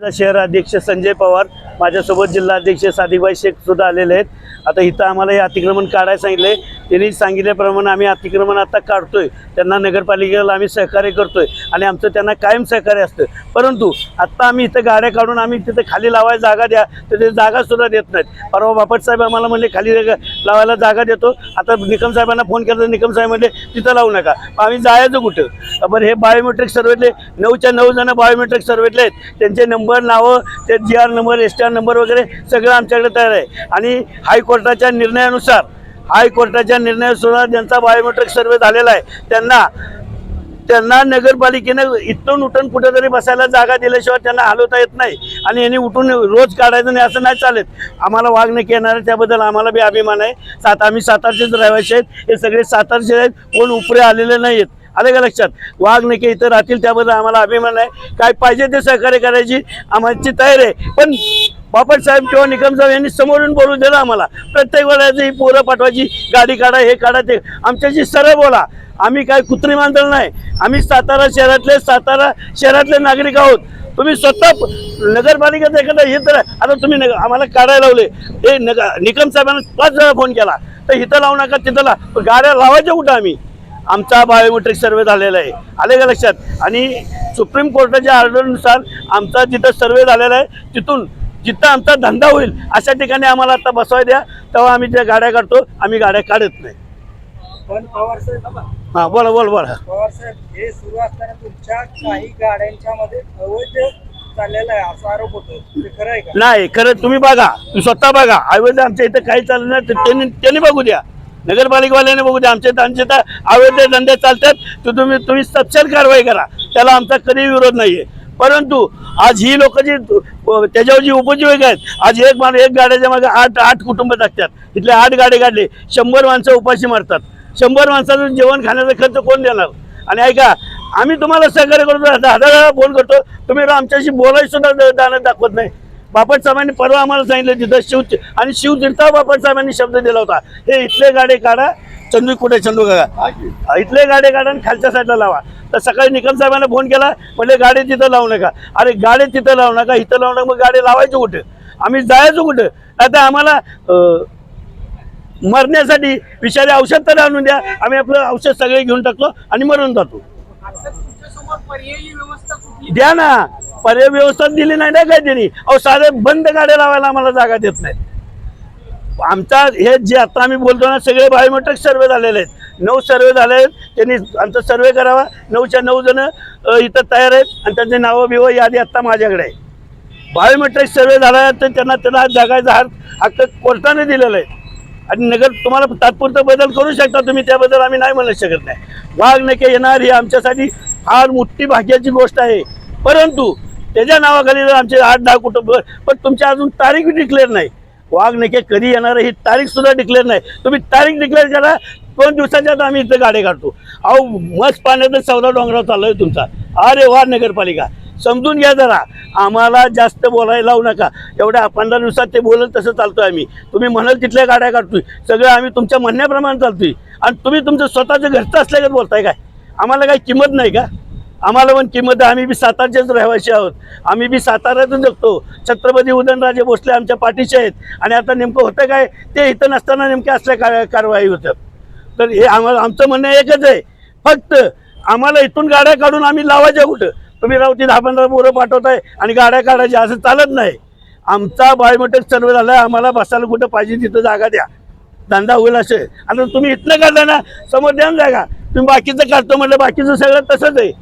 शहर अध्यक्ष संजय पवार माझ्यासोबत जिल्हा अध्यक्ष सादिकबाई शेख सुद्धा आलेले आहेत. आता इथं आम्हाला हे अतिक्रमण काढायला सांगितलंय. त्यांनी सांगितल्याप्रमाणे आम्ही अतिक्रमण आता काढतोय. त्यांना नगरपालिकेला आम्ही सहकार्य करतोय आणि आमचं त्यांना कायम सहकार्य असतं. परंतु आत्ता आम्ही इथं गाड्या काढून आम्ही तिथं खाली लावायला जागा द्या तर ते जागासुद्धा देत नाहीत. परवा बापट साहेब आम्हाला म्हणले खाली लावायला जागा देतो. आता निकम साहेबांना फोन केला तर निकम साहेब म्हणले तिथं लावू नका. आम्ही जायचं कुठं? बरं हे बायोमेट्रिक सर्वेतले नऊच्या नऊ जण बायोमेट्रिक सर्वेतले आहेत. त्यांचे नंबर नावं ते G R number S T R number वगैरे सगळं आमच्याकडे तयार आहे. आणि हायकोर्टाच्या निर्णयानुसार हायकोर्टाच्या निर्णयानुसार ज्यांचा बायोमेट्रिक सर्वे झालेला आहे त्यांना त्यांना नगरपालिकेनं इथून उठून कुठेतरी बसायला जागा दिल्याशिवाय त्यांना हलवता येत नाही. आणि यांनी उठून रोज काढायचं नाही असं नाही चालत. आम्हाला वागणूक येणार आहे त्याबद्दल आम्हाला बी अभिमान आहे. सात आम्ही सातारचेच रहिवासी आहेत. हे सगळे सातारचे आहेत कोण उपरे आलेले नाही आहेत. आले का लक्षात? वाघनके इथं राहतील त्याबद्दल आम्हाला अभिमान आहे. काय पाहिजे ते सहकार्य करायची आम्हाची तयारी आहे. पण बापट साहेब किंवा निकम साहेब यांनी समोरून बोलू दिलं आम्हाला. प्रत्येक वेळेला ही पोरं पाठवायची गाडी काढा हे काढा ते. आमच्याशी सरळ बोला. आम्ही काय कुत्री मांजर नाही. आम्ही सातारा शहरातले सातारा शहरातले नागरिक आहोत. तुम्ही स्वतः नगरपालिकेचं एखादा हे तर आता तुम्ही नग आम्हाला काढायला लावले. हे नग निकम साहेबांना पाच वेळा फोन केला. तर इथं लावू नका तिथं ला गाड्या लावायच्या कुठं आम्ही? आमचा बायोमेट्रिक सर्वे झालेला आहे. आले का लक्षात? आणि सुप्रीम कोर्टाच्या ऑर्डरनुसार आमचा जिथं सर्वे झालेला आहे. तिथून जिथं आमचा धंदा होईल अशा ठिकाणी आम्हाला आता बसवाय द्या. तेव्हा आम्ही त्या गाड्या काढतो आम्ही गाड्या काढत नाही. पण पवार साहेब हां बोला बोला बोला. पवार साहेब हे सुरू असताना तुमच्या काही गाड्यांच्या मध्ये अवैध चाललेला आहे असा आरोप होतो ते खरं आहे का? नाही खरं तुम्ही बघा. तुम्ही स्वतः बघा. अवैध आमच्या इथं काही चाललं नाही तर त्यांनी त्यांनी बघू द्या. नगरपालिकावाल्याने बघू द्या. आमच्या इथं आमच्या इथं अवैध धंदे चालतात तर तुम्ही तुम्ही सपशेल कारवाई करा. त्याला आमचा कधी विरोध नाहीये. परंतु आज ही लोक जी त्याच्यावर जी उपजीविका आहेत आज एक मान एक गाड्याच्या मागे आठ आठ कुटुंब टाकतात इथले आठ गाडे काढले शंभर माणसं उपाशी मारतात. शंभर माणसाचं जेवण खाण्याचा खर्च कोण देणार? आणि ऐका आम्ही तुम्हाला सहकार्य करतो हजार वेळा फोन करतो तुम्ही आमच्याशी बोलायला सुद्धा दानत दाखवत नाही. बापट साहेबांनी परवा आम्हाला सांगितलं तिथं शिव आणि शिवतीर्था बापट साहेबांनी शब्द दिला होता. हे इथले गाडे काढा चंदू कुठे चंदू काका? इथले गाडे काढा आणि खालच्या साईडला लावा. तर सकाळी निकम साहेबांना फोन केला म्हणजे गाडी तिथं लावू नका. अरे गाडी तिथं लावू नका इथं लावू नका मग गाडी लावायची कुठं? आम्ही जायचो कुठं? आता आम्हाला अं, मरण्यासाठी विषारी औषध तर आणून द्या. आम्ही आपलं औषध सगळे घेऊन टाकतो आणि मरून जातो. द्या ना पर्याय व्यवस्था दिली नाही ना काय त्यांनी? अहो साधे बंद गाड्या लावायला आम्हाला जागा देत नाही. आमचा हे जे आता आम्ही बोलतो ना सगळे बायोमेट्रिक सर्वे झालेले आहेत. नऊ सर्वे झाले आहेत. त्यांनी आमचा सर्वे करावा. नऊच्या नऊ जण इथं तयार आहेत आणि त्यांचे नावं बिवं यादी आत्ता माझ्याकडे आहे बायोमेट्रिक सर्वे झाला तर त्यांना त्यांना जगायचा हात हक्क कोर्टाने दिलेला आहे आणि नगर तुम्हाला तात्पुरता बदल करू शकता तुम्ही त्याबद्दल आम्ही नाही म्हणू शकत नाही. वाघ नके येणार ही आमच्यासाठी फार मोठी भाग्याची गोष्ट आहे. परंतु त्याच्या नावाखाली जर आमचे आठ दहा कुटुंब पण तुमची अजून तारीख डिक्लेअर नाही. वाघ नके कधी येणार आहे ही तारीख सुद्धा डिक्लेअर नाही. तुम्ही तारीख डिक्लेअर करा दोन दिवसाच्या आत आम्ही इथं गाड्या काढतो. अहो मस्त पाण्यात चौदा डोंगराव आहे तुमचा. अरे वा नगरपालिका. समजून घ्या जरा. आम्हाला जास्त बोलायला लावू नका. एवढ्या पंधरा दिवसात ते बोलल तसं चालतोय आम्ही. तुम्ही म्हणाल तिथल्या गाड्या काढतोय. सगळं आम्ही तुमच्या म्हणण्याप्रमाणे चालतोय. आणि तुम्ही तुमचं स्वतःचं घरचं असल्यागत बोलताय काय? आम्हाला काही किंमत नाही का? आम्हाला पण किंमत आम्ही बी सातारचेच रहिवासी आहोत. आम्ही बी साताऱ्यातून जगतो. छत्रपती उदयनराजे भोसले आमच्या पाठीचे आहेत. आणि आता नेमकं होतं काय? ते इथं नसताना नेमक्या असल्या का कारवाई होतं. तर हे आम्हाला आमचं म्हणणं एकच आहे. फक्त आम्हाला इथून गाड्या काढून आम्ही लावायच्या कुठं? तुम्ही रावती दहा पंधरा पोरं पाठवताय आणि गाड्या काढायच्या. असं चालत नाही. आमचा बायोमेट्रिक सर्व झाला आम्हाला बसायला कुठं पाहिजे तिथं जागा द्या. धंदा होईल असे. आता तुम्ही इथलं काढलं ना समोर द्या ना जागा. तुम्ही बाकीचं काढतो म्हटलं बाकीचं सगळं तसंच आहे.